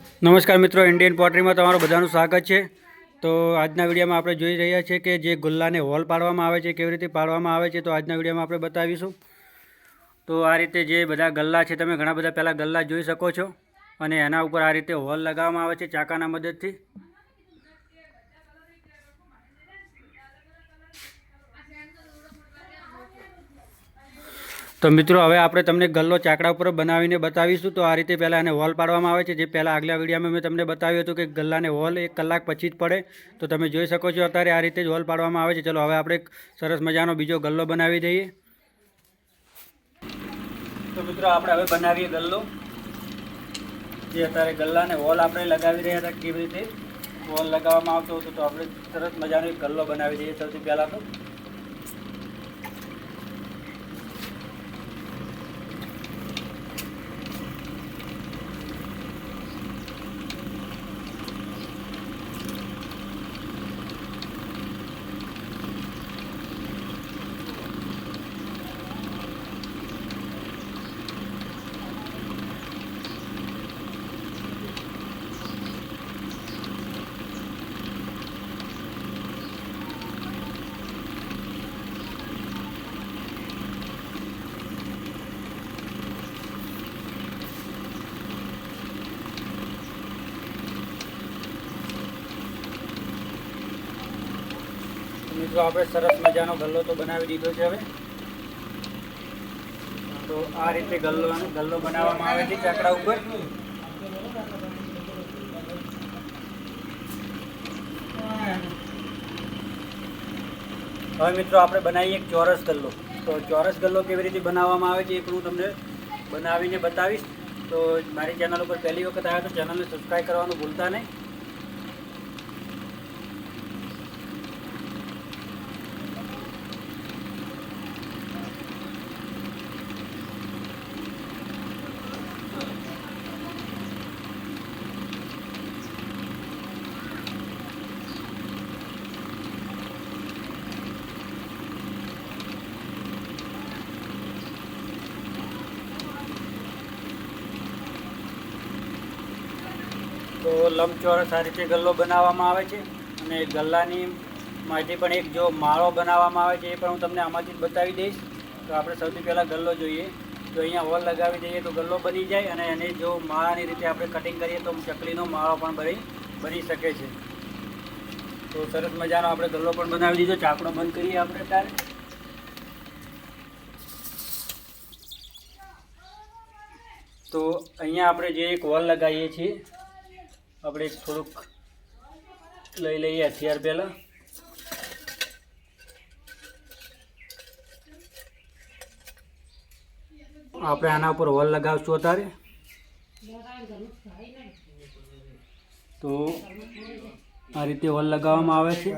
નમસ્કાર મિત્રો ઇન્ડિયન પોટરીમાં તમારું બધાનું સ્વાગત છે. તો આજના વિડીયોમાં આપણે જોઈ રહ્યા છીએ કે જે ગુલ્લાને હોલ પાડવામાં આવે છે, કેવી રીતે પાડવામાં આવે છે, તો આજના વિડીયોમાં આપણે બતાવીશું. તો આ રીતે જે બધા ગલ્લા છે, તમે ઘણા બધા પહેલાં ગલ્લા જોઈ શકો છો. અને એના ઉપર આ રીતે હોલ લગાવવામાં આવે છે, ચાકાના મદદથી. તો મિત્રો, હવે આપણે તમને ગલ્લો ચાકડા ઉપર બનાવીને બતાવીશું. તો આ રીતે પહેલાં એને હોલ પાડવામાં આવે છે. જે પહેલાં આગલા વિડીયામાં મેં તમને બતાવ્યું હતું કે ગલ્લાને હોલ એક કલાક પછી જ પડે. તો તમે જોઈ શકો છો અત્યારે આ રીતે જ હોલ પાડવામાં આવે છે. ચલો, હવે આપણે સરસ મજાનો બીજો ગલ્લો બનાવી દઈએ. તો મિત્રો, આપણે હવે બનાવીએ ગલ્લો. જે અત્યારે ગલ્લાને હોલ આપણે લગાવી રહ્યા હતા કેવી રીતે? હોલ લગાવવામાં આવતો હતો તો આપણે સરસ મજાનો ગલ્લો બનાવી દઈએ સૌથી પહેલાં તો. મિત્રો, આપણે સરસ મજાનો ગલ્લો તો બનાવી દીધો છે હવે. તો આ રીતે ગલ્લો ગલ્લો બનાવવામાં આવે છે ચાકડા ઉપર. હવે મિત્રો, આપણે બનાવીએ એક ચોરસ ગલ્લો. તો ચોરસ ગલ્લો કેવી રીતે બનાવવામાં આવે છે એ હું તમને બનાવીને બતાવીશ. તો મારી ચેનલ ઉપર પહેલી વખત આવ્યા તો ચેનલને સબસ્ક્રાઈબ કરવાનું ભૂલતા નહીં. તો લંબચોરસ આ રીતે ગલ્લો બનાવવામાં આવે છે અને ગલ્લાની માટે પણ એક જો માળો બનાવવામાં આવે છે એ પણ હું તમને આમાંથી જ બતાવી દઈશ. તો આપણે સૌથી પહેલાં ગલ્લો જોઈએ. તો અહીંયા હોલ લગાવી દઈએ તો ગલ્લો બની જાય અને એને જો માળાની રીતે આપણે કટિંગ કરીએ તો ચકલીનો માળો પણ બની બની શકે છે. તો સરસ મજાનો આપણે ગલ્લો પણ બનાવી દીધો. ચાકડો બંધ કરીએ આપણે ત્યારે તો અહીંયા આપણે જે એક વોલ લગાવીએ છીએ આપણે થોડુંક લઈ લઈએ હથિયાર પહેલાં. આપણે આના ઉપર હોલ લગાવશું અત્યારે. તો આ રીતે હોલ લગાવવામાં આવે છે.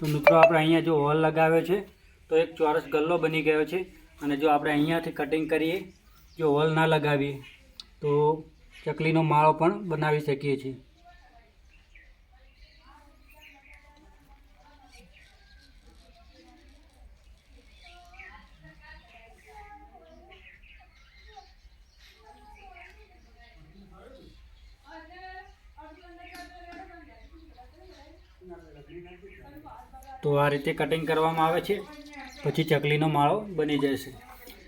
તો મિત્રો આપણે અહીંયા જો હોલ લગાવ્યો છે, તો એક ચોરસ ગલ્લો બની ગયો છે. અને જો આપણે અહીંયાથી કટિંગ કરીએ, જો હોલ ના લગાવીએ, તો ચકલીનો માળો પણ બનાવી શકીએ છીએ. તો આ રીતે કટિંગ કરવામાં આવે છે. પછી ચકલીનો માળો બની જશે.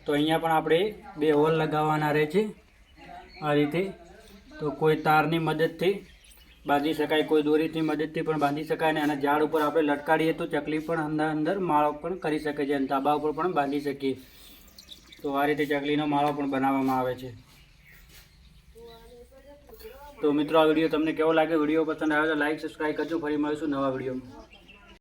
તો અહીંયા પણ આપણે બે હોલ લગાવવાના રહે છે. આ રીતે તો કોઈ તારની મદદથી બાંધી શકાય, કોઈ દોરીથી મદદથી પણ બાંધી શકાય અને આના ઝાડ ઉપર આપણે લટકાડીએ તો ચકલી પણ અંદર અંદર માળો પણ કરી શકે છે અને ધાબા ઉપર પણ બાંધી શકીએ. તો આ રીતે ચકલીનો માળો પણ બનાવવામાં આવે છે. તો મિત્રો, આ વીડિયો તમને કેવો લાગે વીડિયો પસંદ આવે તો લાઈક, સબસ્ક્રાઈબ કરજો. ફરી મળીશું નવા વિડીયોમાં.